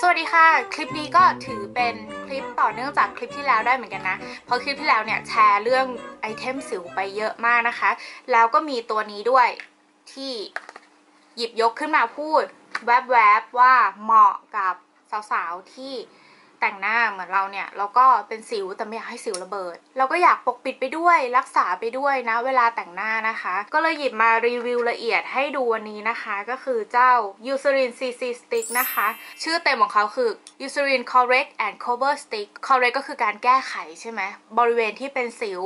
สวัสดีค่ะ คลิปนี้ก็ถือเป็นคลิปต่อเนื่องจากคลิปที่แล้วได้เหมือนกันนะ เพราะคลิปที่แล้วเนี่ยแชร์เรื่องไอเทมสิวไปเยอะมากนะคะ แล้วก็มีตัวนี้ด้วยที่หยิบยกขึ้นมาพูด แวบๆว่าเหมาะกับสาวๆที่ แต่งหน้าเหมือนเราเนี่ยแล้วก็เป็นสิวแต่ไม่อยากให้สิวระเบิด เราก็อยากปกปิดไปด้วยรักษาไปด้วยนะ เวลาแต่งหน้านะคะ ก็เลยหยิบมารีวิวละเอียดให้ดูวันนี้นะคะ ก็คือเจ้า Eucerin CC Stick นะคะ ชื่อเต็มของเขาคือ Eucerin Correct and Cover Stick Correct ก็คือการแก้ไขใช่ไหมบริเวณที่เป็นสิว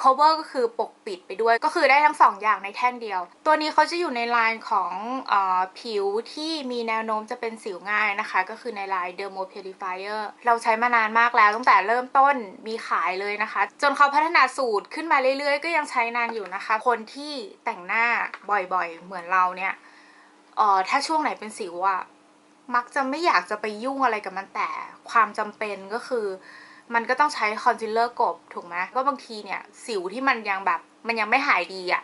Cover ก็คือปกปิดไปด้วย ก็คือได้ทั้งสองอย่างในแท่งเดียว ตัวนี้เขาจะอยู่ในไลน์ของออผิวที่มีแนวโน้มจะเป็นสิวง่ายนะคะ ก็คือในไลน์ Dermo Purifier เราใช้มานานมากแล้วตั้งแต่เริ่มต้นมีขายเลยนะคะ จนเขาพัฒนาสูตรขึ้นมาเรื่อยๆ ก็ยังใช้นานอยู่นะคะ คนที่แต่งหน้าบ่อยๆ เหมือนเราเนี่ยเออถ้าช่วงไหนเป็นสิวอะมักจะไม่อยากจะไปยุ่งอะไรกับมันแต่ความจำเป็นก็คือ มันก็ต้องใช้คอนซีลเลอร์กบถูกไหมก็บางทีเนี่ยสิวที่มันยังแบบมันยังไม่หายดีอะ่ะ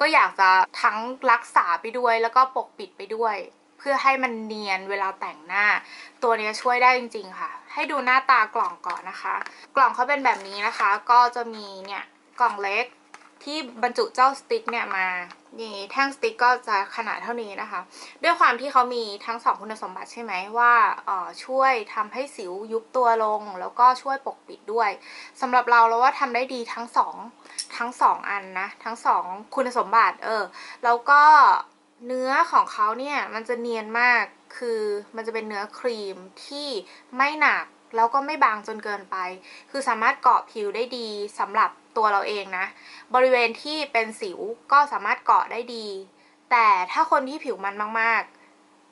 ก็อยากจะทั้งรักษาไปด้วยแล้วก็ปกปิดไปด้วย พื่อให้มันเนียนเวลาแต่งหน้า ตัวนี้ช่วยได้จริง ๆ ค่ะ ให้ดูหน้าตากล่องก่อนนะคะ กล่องเขาเป็นแบบนี้นะคะ ก็จะมีเนี่ยกล่องเล็กที่บรรจุเจ้าสติ๊กเนี่ยมานี่แท่งสติ๊กก็จะขนาดเท่านี้นะคะ ด้วยความที่เขามีทั้งสองคุณสมบัติใช่ไหมว่าเออช่วยทำให้สิวยุบตัวลง แล้วก็ช่วยปกปิดด้วยสำหรับเราเราว่าทำได้ดีทั้งสองทั้งสองอันนะ ทั้งสองคุณสมบัติเออแล้วก็ เนื้อของเขาเนี่ยมันจะเนียนมากคือมันจะเป็นเนื้อครีมที่ไม่หนักแล้วก็ไม่บางจนเกินไป คือสามารถเกาะผิวได้ดีสำหรับตัวเราเองนะ บริเวณที่เป็นสิวก็สามารถเกาะได้ดี แต่ถ้าคนที่ผิวมันมากๆ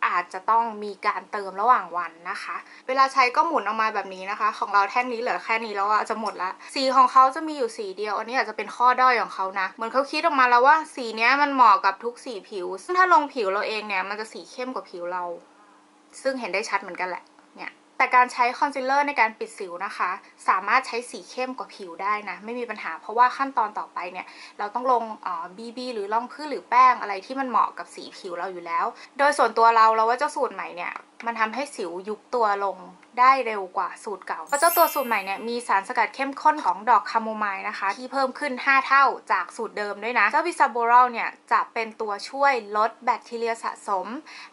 อาจจะต้องมีการเติมระหว่างวันนะคะ เวลาใช้ก็หมุนออกมาแบบนี้นะคะ ของเราแท่งนี้เหลือแค่นี้แล้วอะจะหมดละสีของเขาจะมีอยู่สีเดียว อันนี้อาจจะเป็นข้อด้อยของเขานะเหมือนเขาคิดออกมาแล้วว่าสีนี้มันเหมาะกับทุกสีผิว ซึ่งถ้าลงผิวเราเองเนี่ยมันจะสีเข้มกว่าผิวเรา ซึ่งเห็นได้ชัดเหมือนกันแหละเนี่ย แต่การใช้คอนซีลเลอร์ในการปิดสิวนะคะ สามารถใช้สีเข้มกว่าผิวได้นะ ไม่มีปัญหาเพราะว่าขั้นตอนต่อไปเนี่ย เราต้องลงบีบีหรือรองพื้นหรือแป้งอะไรที่มันเหมาะกับสีผิวเราอยู่แล้ว โดยส่วนตัวเราเราว่าเจ้าสูตรใหม่เนี่ย มันทำให้สิวยุบตัวลงได้เร็วกว่าสูตรเก่าเพราะเจ้าตัวสูตรใหม่เนี่ยมีสารสกัดเข้มข้นของดอกคาโมไมล์นะคะ ที่เพิ่มขึ้น 5 เท่าจากสูตรเดิมด้วยนะ เจ้าบิซาโบรอลเนี่ยจะเป็นตัวช่วยลดแบคทีเรียสะสม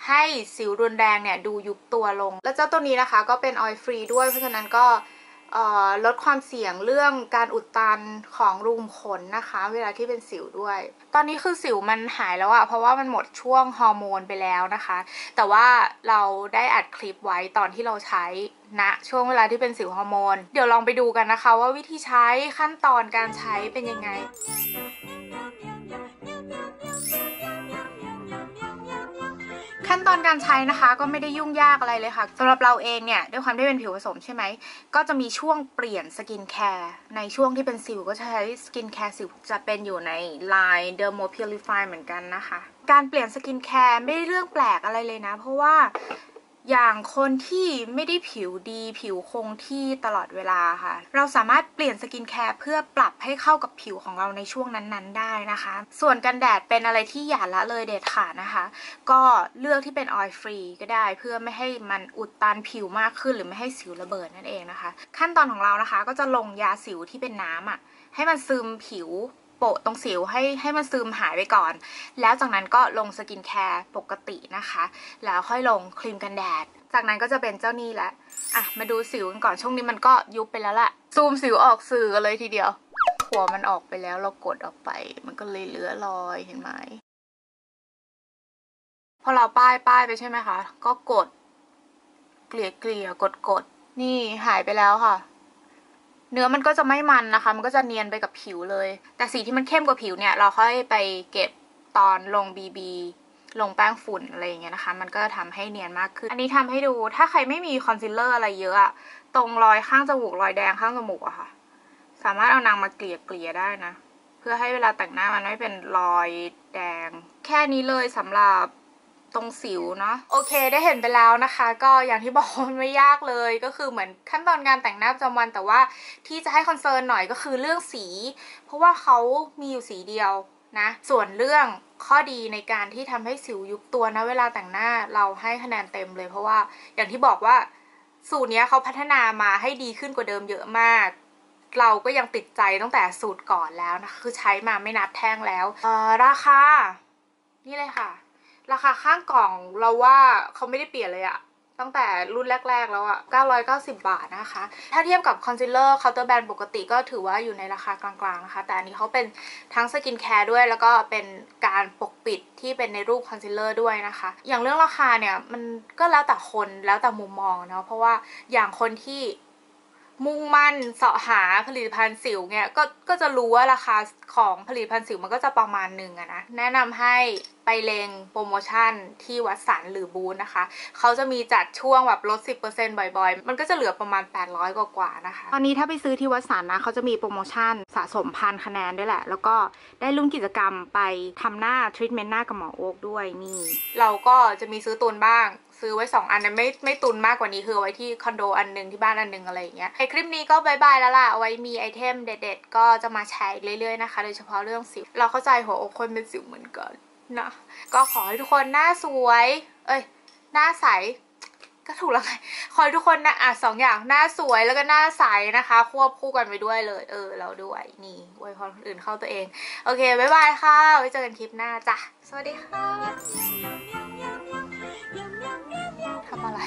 ให้สิวรุนแรงเนี่ยดูยุบตัวลง แล้วเจ้าตัวนี้นะคะก็เป็นออยล์ฟรีด้วย เพราะฉะนั้นก็ลดความเสี่ยงเรื่องการอุดตันของรูมขนนะคะ เวลาที่เป็นสิวด้วย ตอนนี้คือสิวมันหายแล้วอะเพราะว่ามันหมดช่วงฮอร์โมนไปแล้วนะคะ แต่ว่าเราได้อัดคลิปไว้ตอนที่เราใช้ณนะช่วงเวลาที่เป็นสิวฮอร์โมน เดี๋ยวลองไปดูกันนะคะ ว่าวิธีใช้ขั้นตอนการใช้เป็นยังไง ขั้นตอนการใช้นะคะก็ไม่ได้ยุ่งยากอะไรเลยค่ะสำหรับเราเองเนี่ยด้วยความที่เป็นผิวผสมใช่ไหม ก็จะมีช่วงเปลี่ยนสกินแคร์ในช่วงที่เป็นสิวก็ใช้สกินแคร์สิวจะเป็นอยู่ใน Line Dermo Purify เหมือนกันนะคะ การเปลี่ยนสกินแคร์ไม่ได้เรื่องแปลกอะไรเลยนะ เพราะว่า อย่างคนที่ไม่ได้ผิวดีผิวคงที่ตลอดเวลาค่ะ เราสามารถเปลี่ยนสกินแคร์เพื่อปรับให้เข้ากับผิวของเราในช่วงนั้นๆ ได้นะคะ ส่วนกันแดดเป็นอะไรที่อย่าละเลยเด็ดขาดนะคะ ก็เลือกที่เป็นออยล์ฟรีก็ได้ เพื่อไม่ให้มันอุดตันผิวมากขึ้นหรือไม่ให้สิวระเบิดนั่นเองนะคะ ขั้นตอนของเรานะคะก็จะลงยาสิวที่เป็นน้ำอะให้มันซึมผิว โปะตรงสิวให้ให้มันซึมหายไปก่อน แล้วจากนั้นก็ลงสกินแคร์ปกตินะคะ แล้วค่อยลงครีมกันแดด จากนั้นก็จะเป็นเจ้านี่แหละ อะ มาดูสิวกันก่อนช่วงนี้มันก็ยุบไปแล้วแหละซูมสิวออกสื่อกันเลยทีเดียว หัวมันออกไปแล้วเรากดออกไป มันก็เลยเหลือรอยเห็นไหมพอเราป้ายป้ายไปใช่ไหมคะ ก็กด เกลี่ยเกลี่ยกดกดนี่หายไปแล้วค่ะ เนื้อมันก็จะไม่มันนะคะ มันก็จะเนียนไปกับผิวเลย แต่สีที่มันเข้มกว่าผิวเนี่ย เราค่อยไปเก็บตอนลงบีบีลงแป้งฝุ่นอะไรอย่างเงี้ยนะคะ มันก็ทำให้เนียนมากขึ้น อันนี้ทำให้ดู ถ้าใครไม่มีคอนซีลเลอร์อะไรเยอะอะตรงรอยข้างจมูกรอยแดงข้างจมูกอะค่ะ สามารถเอานางมาเกลี่ยเกลี่ยได้นะ เพื่อให้เวลาแต่งหน้ามันไม่เป็นรอยแดง แค่นี้เลยสำหรับ ตรงสิวเนาะโอเคได้เห็นไปแล้วนะคะ ก็อย่างที่บอกมันไม่ยากเลยก็คือเหมือนขั้นตอนการแต่งหน้าประจำวันแต่ว่าที่จะให้คอนเซิร์นหน่อยก็คือเรื่องสี เพราะว่าเขามีอยู่สีเดียวนะ ส่วนเรื่องข้อดีในการที่ทำให้สิวยุบตัวนะเวลาแต่งหน้าเราให้คะแนนเต็มเลย เพราะว่าอย่างที่บอกว่าสูตรนี้เขาพัฒนามาให้ดีขึ้นกว่าเดิมเยอะมากเราก็ยังติดใจตั้งแต่สูตรก่อนแล้วนะคือใช้มาไม่นับแท่งแล้วออราคา นี่เลยค่ะ ราคาข้างกล่องเราว่าเขาไม่ได้เปลี่ยนเลยอะตั้งแต่รุ่นแรก ๆ แล้วอะ990 บาทนะคะ ถ้าเทียบกับคอนซีลเลอร์เคาน์เตอร์แบรนด์ปกติก็ถือว่าอยู่ในราคากลางๆนะคะ แต่อันนี้เขาเป็นทั้งสกินแคร์ด้วย แล้วก็เป็นการปกปิดที่เป็นในรูปคอนซีลเลอร์ด้วยนะคะ อย่างเรื่องราคาเนี่ยมันก็แล้วแต่คนแล้วแต่มุมมองเนาะ เพราะว่าอย่างคนที่มุ่งมั่นเสาะหาผลิตภัณฑ์สิวเนี่ยก็ก็จะรู้ว่าราคาของผลิตภัณฑ์สิวมันก็จะประมาณหนึ่งอะนะ แนะนำให้ ไปเลงโปรโมชั่นที่วัดสันหรือบูธนะคะ เขาจะมีจัดช่วงแบบลด 10%บ่อยๆ มันก็จะเหลือประมาณ 800 กว่าๆนะคะ ตอนนี้ถ้าไปซื้อที่วัดสันนะ เขาจะมีโปรโมชั่นสะสมพันคะแนนด้วยแหละ แล้วก็ได้ลุ้นกิจกรรมไปทำหน้าทรีทเมนต์หน้ากับหมอโอ๊กด้วยนี่ เราก็จะมีซื้อตุนบ้างซื้อไว้ 2 อันนะไม่ไม่ตุนมากกว่านี้คือเอาไว้ที่คอนโดอันหนึงที่บ้านอันหนึงอะไรอย่างเงี้ยในคลิปนี้ก็บายบายแล้วล่ะเอาไว้มีไอเทมเด็ดๆ ก็จะมาแชร์อีกเรื่อยๆนะคะ โดยเฉพาะเรื่องสิว เราเข้าใจหัวอกคนเป็นสิวเหมือนกัน นะก็ขอให้ทุกคนหน้าสวย เอ้ย หน้าใส ก็ถูกแล้วไงขอให้ทุกคนนะอะสองอย่างหน้าสวยแล้วก็หน้าใสนะคะ ควบคู่กันไปด้วยเลย เออ เราด้วยนี่อวยพรคนอื่นเข้าตัวเอง โอเคบายบายค่ะ ไว้เจอกันคลิปหน้าจ้ะ สวัสดีค่ะทำอะไร